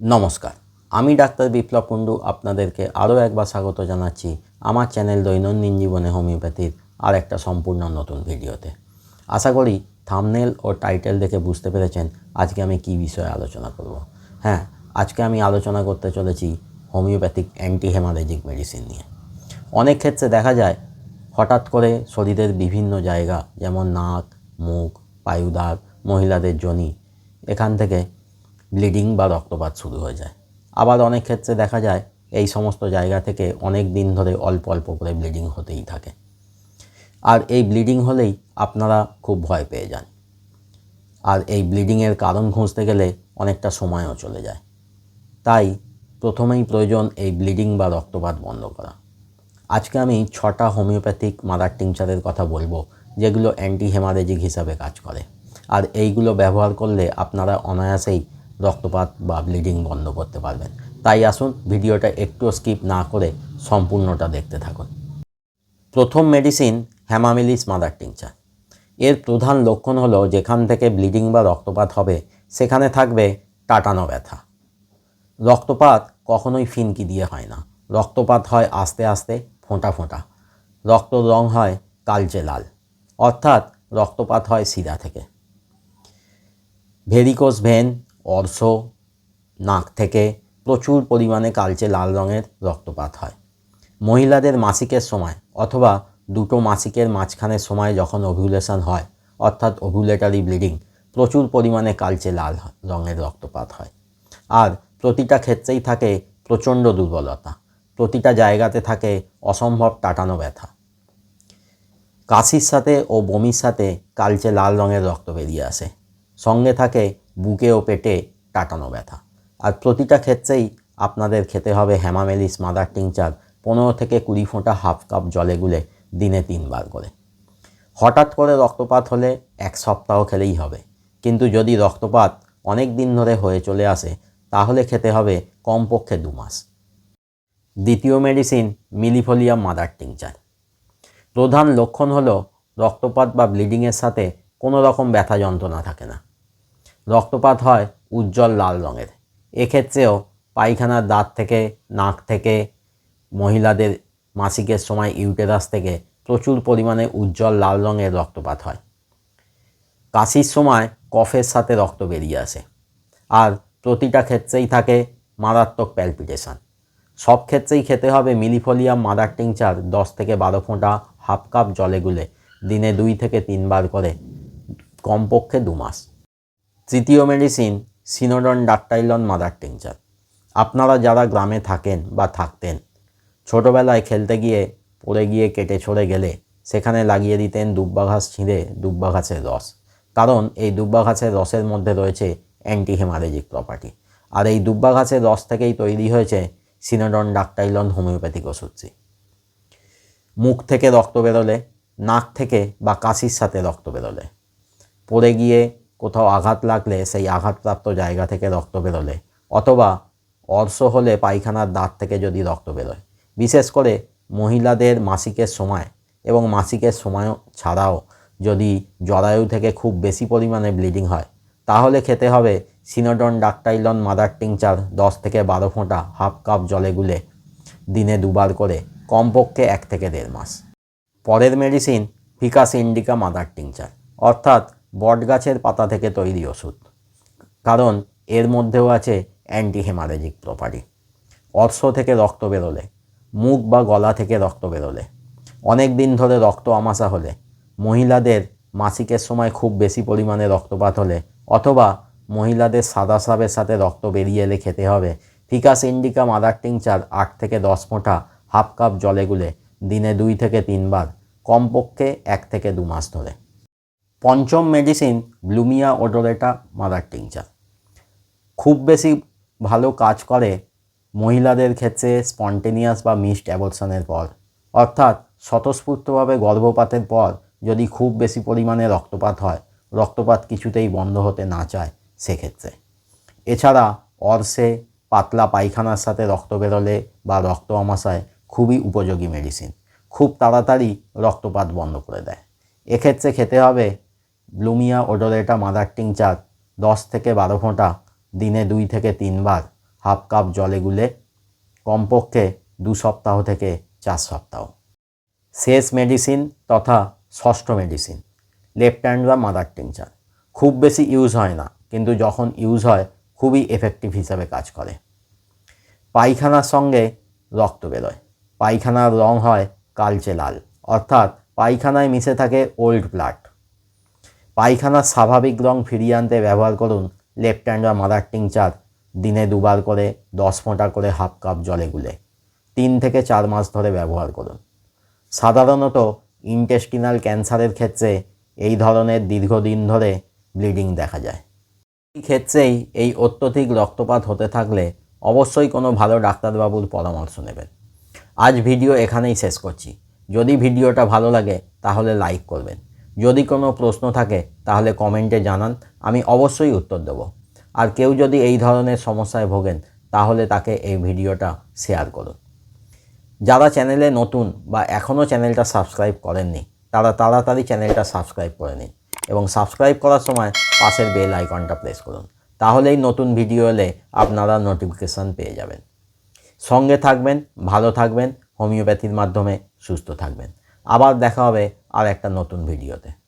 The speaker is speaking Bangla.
নমস্কার। আমি ডাক্তার বিপ্লব কুণ্ডু আপনাদেরকে আরও একবার স্বাগত জানাচ্ছি আমার চ্যানেল দৈনন্দিন জীবনে হোমিওপ্যাথির আর একটা সম্পূর্ণ নতুন ভিডিওতে। আশা করি থামনেল ও টাইটেল দেখে বুঝতে পেরেছেন আজকে আমি কী বিষয়ে আলোচনা করব। হ্যাঁ আজকে আমি আলোচনা করতে চলেছি হোমিওপ্যাথিক অ্যান্টি হেমারেজিক মেডিসিন নিয়ে। অনেক ক্ষেত্রে দেখা যায় হঠাৎ করে শরীরের বিভিন্ন জায়গা যেমন নাক, মুখ পায়ুদাগ মহিলাদের জনি এখান থেকে ব্লিডিং বা রক্তপাত শুরু হয়ে যায়। আবার অনেক ক্ষেত্রে দেখা যায় এই সমস্ত জায়গা থেকে অনেক দিন ধরে অল্প অল্প করে ব্লিডিং হতেই থাকে। আর এই ব্লিডিং হলেই আপনারা খুব ভয় পেয়ে যান। আর এই ব্লিডিংয়ের কারণ খুঁজতে গেলে অনেকটা সময়ও চলে যায়। তাই প্রথমেই প্রয়োজন এই ব্লিডিং বা রক্তপাত বন্ধ করা। আজকে আমি ছটা হোমিওপ্যাথিক মাদার টিংচারের কথা বলব, যেগুলো অ্যান্টি হেমারেজিক হিসাবে কাজ করে। আর এইগুলো ব্যবহার করলে আপনারা অনায়াসেই রক্তপাত বা ব্লিডিং বন্ধ করতে পারবেন। তাই আসুন ভিডিওটা একটু স্কিপ না করে সম্পূর্ণটা দেখতে থাকুন। প্রথম মেডিসিন হ্যামামিলিস মাদার টিংচার। এর প্রধান লক্ষণ হলো যেখান থেকে ব্লিডিং বা রক্তপাত হবে, সেখানে থাকবে টাটানো ব্যথা। রক্তপাত কখনোই ফিনকি দিয়ে হয় না। রক্তপাত হয় আস্তে আস্তে, ফোঁটা ফোঁটা। রক্তর রং হয় কালচে লাল। অর্থাৎ রক্তপাত হয় শিরা থেকে। ভেরিকোস ভেন অর্শ নাক থেকে প্রচুর পরিমাণে কালচে লাল রঙের রক্তপাত হয়। মহিলাদের মাসিকের সময় অথবা দুটো মাসিকের মাঝখানের সময় যখন ওভিউলেশন হয়, অর্থাৎ ওভিউলেটারি ব্লিডিং, প্রচুর পরিমাণে কালচে লাল রঙের রক্তপাত হয়। আর প্রতিটা ক্ষেত্রেই থাকে প্রচণ্ড দুর্বলতা, প্রতিটা জায়গাতে থাকে অসম্ভব টাটানো ব্যথা। কাশির সাথে ও বমির সাথে কালচে লাল রঙের রক্ত বেরিয়ে আসে। সঙ্গে থাকে বুকে ও পেটে টাটানো ব্যথা। আর প্রতিটা ক্ষেত্রেই আপনাদের খেতে হবে হ্যামামেলিস, মাদার টিংচার, পনেরো থেকে কুড়ি ফোঁটা হাফ কাপ জলে গুলে দিনে তিনবার করে। হঠাৎ করে রক্তপাত হলে এক সপ্তাহ খেলেই হবে। কিন্তু যদি রক্তপাত অনেক দিন ধরে হয়ে চলে আসে, তাহলে খেতে হবে কমপক্ষে দু মাস। দ্বিতীয় মেডিসিন মিলিফোলিয়াম মাদার টিংচার। প্রধান লক্ষণ হলো রক্তপাত বা ব্লিডিংয়ের সাথে কোনো রকম ব্যথা যন্ত্রণা থাকে না। রক্তপাত হয় উজ্জ্বল লাল রঙের। এক্ষেত্রেও পায়খানার দাঁত থেকে, নাক থেকে, মহিলাদের মাসিকের সময় ইউটেরাস থেকে প্রচুর পরিমাণে উজ্জ্বল লাল রঙের রক্তপাত হয়। কাশির সময় কফের সাথে রক্ত বেরিয়ে আসে। আর প্রতিটা ক্ষেত্রেই থাকে মারাত্মক প্যালপিটেশন। সব ক্ষেত্রেই খেতে হবে মিলিফোলিয়াম মাদার টিংচার দশ থেকে বারো ফোঁটা হাফ কাপ জলে গুলে দিনে দুই থেকে তিনবার করে, কমপক্ষে দু মাস। তৃতীয় medicine Cynodon dactylon mother tincture আপনারা যারা গ্রামে থাকেন বা থাকতেন, ছোটোবেলায় খেলতে গিয়ে, পড়ে গিয়ে, কেটে ছড়ে গেলে, সেখানে লাগিয়ে দিতেন দুব্বা ঘাস ছিঁড়ে দুব্বা ঘাসের রস। কারণ এই দুব্বা ঘাসের রসের মধ্যে রয়েছে অ্যান্টি হেমারেজিক প্রপার্টি আর এই দুব্বা ঘাসের রস থেকেই তৈরি হয়েছে সিনোডন ডাকটাইলন হোমিওপ্যাথিক ওষুধটি মুখ থেকে রক্ত বেরোলে, নাক থেকে বা কাশির সাথে রক্ত বেরোলে। পড়ে গিয়ে কোথাও আঘাত লাগলে সেই আঘাতপ্রাপ্ত জায়গা থেকে রক্ত বেরোলে, অথবা অর্শ হলে পায়খানার দাঁত থেকে যদি রক্ত বেরোয়। বিশেষ করে মহিলাদের মাসিকের সময় এবং মাসিকের সময় ছাড়াও যদি জরায়ু থেকে খুব বেশি পরিমাণে ব্লিডিং হয়, তাহলে খেতে হবে সিনোডন ডাকটাইলন মাদার টিংচার দশ থেকে বারো ফোঁটা হাফ কাপ জলে গুলে দিনে দুবার করে, কমপক্ষে এক থেকে দেড় মাস। পরের medicine ficus indica mother tincture, অর্থাৎ বটগাছের পাতা থেকে তৈরি ওষুধ। কারণ এর মধ্যেও আছে অ্যান্টি হেমারেজিক প্রপার্টি। অর্শ থেকে রক্ত বেরোলে, মুখ বা গলা থেকে রক্ত বেরোলে। অনেক দিন ধরে রক্ত আমাশা হলে, মহিলাদের মাসিকের সময় খুব বেশি পরিমাণে রক্তপাত হলে, অথবা মহিলাদের সাদা স্রাবের সাথে রক্ত বেরিয়ে এলে খেতে হবে। ফিকাস ইন্ডিকা মাদার টিংচার আট থেকে দশ ফোঁটা হাফ কাপ জলে গুলে দিনে দুই থেকে তিনবার, কমপক্ষে এক থেকে দু মাস ধরে। পঞ্চম medicine Blumea odorata mother tincture খুব বেশি ভালো কাজ করে মহিলাদের ক্ষেত্রে স্পন্টেনিয়াস বা মিসড অ্যাবর্শনের পর। অর্থাৎ স্বতঃস্ফূর্তভাবে গর্ভপাতের পর যদি খুব বেশি পরিমাণে রক্তপাত হয়, রক্তপাত কিছুতেই বন্ধ হতে না চায় সেক্ষেত্রে। এছাড়া অর্শে পাতলা পায়খানার সাথে রক্ত বেরোলে বা রক্ত আমাশায় খুবই উপযোগী মেডিসিন খুব তাড়াতাড়ি রক্তপাত বন্ধ করে দেয়। এক্ষেত্রে খেতে হবে ব্লুমিয়া ওডোরেটা মাদার টিংচার দশ থেকে বারো ফোঁটা, দিনে দুই থেকে তিনবার হাফ কাপ জলে গুলে, কমপক্ষে দু সপ্তাহ থেকে চার সপ্তাহ। শেষ মেডিসিন তথা ষষ্ঠ মেডিসিন, লেফট হ্যান্ড বা মাদার টিংচার খুব বেশি ইউজ হয় না, কিন্তু যখন ইউজ হয়, খুবই এফেক্টিভ হিসাবে কাজ করে। পায়খানার সঙ্গে রক্ত বেরোয়। পায়খানার রং হয় কালচে লাল, অর্থাৎ পায়খানায় মিশে থাকে ওল্ড ব্লাড। পায়খানার স্বাভাবিক রং ফিরিয়ে আনতে ব্যবহার করুন লেফট হ্যান্ড বা মাদার টিংচার দিনে দুবার করে, দশ ফোঁটা করে হাফ কাপ জলে গুলে। তিন থেকে চার মাস ধরে ব্যবহার করুন। সাধারণত ইন্টেস্টিনাল ক্যান্সারের ক্ষেত্রে এই ধরনের দীর্ঘদিন ধরে ব্লিডিং দেখা যায়। এই ক্ষেত্রেই এই অত্যধিক রক্তপাত হতে থাকলে অবশ্যই কোনো ভালো ডাক্তারবাবুর পরামর্শ নেবেন। আজ ভিডিও এখানেই শেষ করছি। যদি ভিডিওটা ভালো লাগে তাহলে লাইক করবেন। যদি কোনো প্রশ্ন থাকে, তাহলে কমেন্টে জানান, আমি অবশ্যই উত্তর দেব। আর কেউ যদি এই ধরনের সমস্যায় ভোগেন, তাহলে তাকে এই ভিডিওটা শেয়ার করুন। যারা চ্যানেলে নতুন বা এখনও চ্যানেলটা সাবস্ক্রাইব করেননি, তারা তাড়াতাড়ি চ্যানেলটা সাবস্ক্রাইব করে নিন এবং সাবস্ক্রাইব করার সময় পাশের বেল আইকনটা প্রেস করুন। তাহলেই নতুন ভিডিও এলে আপনারা নোটিফিকেশান পেয়ে যাবেন। সঙ্গে থাকবেন, ভালো থাকবেন, হোমিওপ্যাথির মাধ্যমে সুস্থ থাকবেন। আবার দেখা হবে আর একটা নতুন ভিডিওতে।